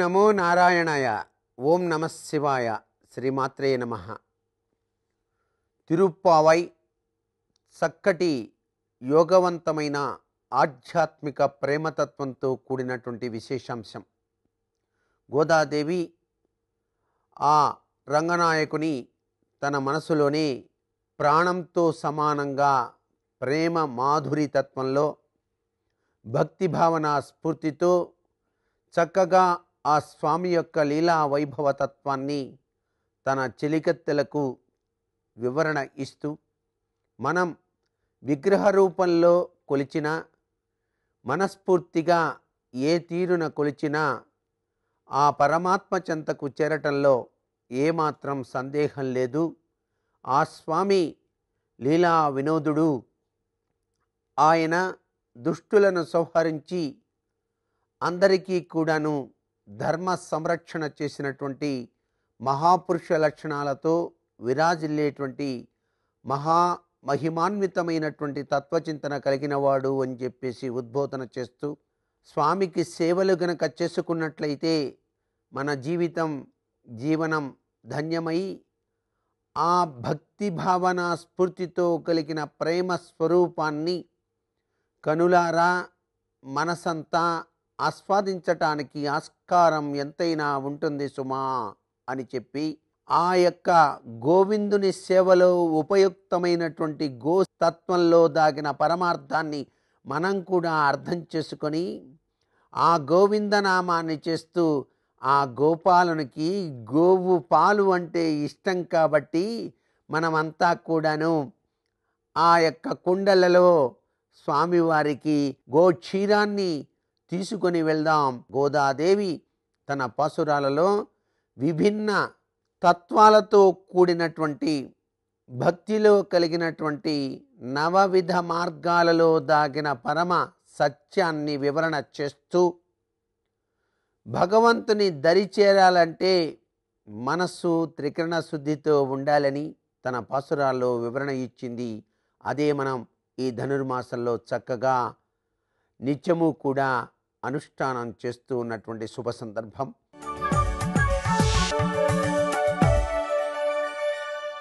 నమో నారాయణాయ. ఓం నమ శివాయ. శ్రీమాత్రే నమ. తిరుప్పావై చక్కటి యోగవంతమైన ఆధ్యాత్మిక ప్రేమతత్వంతో కూడినటువంటి విశేషాంశం. గోదాదేవి ఆ రంగనాయకుని తన మనసులోనే ప్రాణంతో సమానంగా ప్రేమ మాధురి తత్వంలో భక్తి భావన స్ఫూర్తితో చక్కగా ఆ స్వామి యొక్క లీలా వైభవతత్వాన్ని తన చెలికత్తెలకు వివరణ ఇస్తూ మనం విగ్రహ రూపంలో కొలిచిన మనస్ఫూర్తిగా ఏ తీరున కొలిచినా ఆ పరమాత్మ చెంతకు చేరటంలో ఏమాత్రం సందేహం లేదు. ఆ స్వామి లీలా వినోదుడు ఆయన దుష్టులను సంహరించి అందరికీ కూడాను ధర్మ సంరక్షణ చేసినటువంటి మహాపురుష లక్షణాలతో విరాజిల్లేటువంటి మహా మహిమాన్వితమైనటువంటి తత్వచింతన కలిగినవాడు అని చెప్పేసి ఉద్బోధన చేస్తూ స్వామికి సేవలు గనక చేసుకున్నట్లయితే మన జీవితం జీవనం ధన్యమై ఆ భక్తి భావన స్ఫూర్తితో కలిగిన ప్రేమ స్వరూపాన్ని కనులారా మనసంతా ఆస్వాదించటానికి ఆస్కారం ఎంతైనా ఉంటుంది సుమా అని చెప్పి ఆ యొక్క గోవిందుని సేవలో ఉపయుక్తమైనటువంటి గో తత్వంలో దాగిన పరమార్థాన్ని మనం కూడా అర్థం చేసుకొని ఆ గోవిందనామాన్ని చేస్తూ ఆ గోపాలునికి గోవు పాలు అంటే ఇష్టం కాబట్టి మనమంతా కూడాను ఆ యొక్క కుండలలో స్వామివారికి గోక్షీరాన్ని తీసుకొని వెళ్దాం. గోదాదేవి తన పసురాలలో విభిన్న తత్వాలతో కూడినటువంటి భక్తిలో కలిగినటువంటి నవవిధ మార్గాలలో దాగిన పరమ సత్యాన్ని వివరణ చేస్తూ భగవంతుని దరి చేరాలంటే మనస్సు త్రికరణ శుద్ధితో ఉండాలని తన పాసురాల్లో వివరణ ఇచ్చింది. అదే మనం ఈ ధనుర్మాసంలో చక్కగా నిత్యము కూడా అనుష్ఠానం చేస్తూ ఉన్నటువంటి శుభ సందర్భం.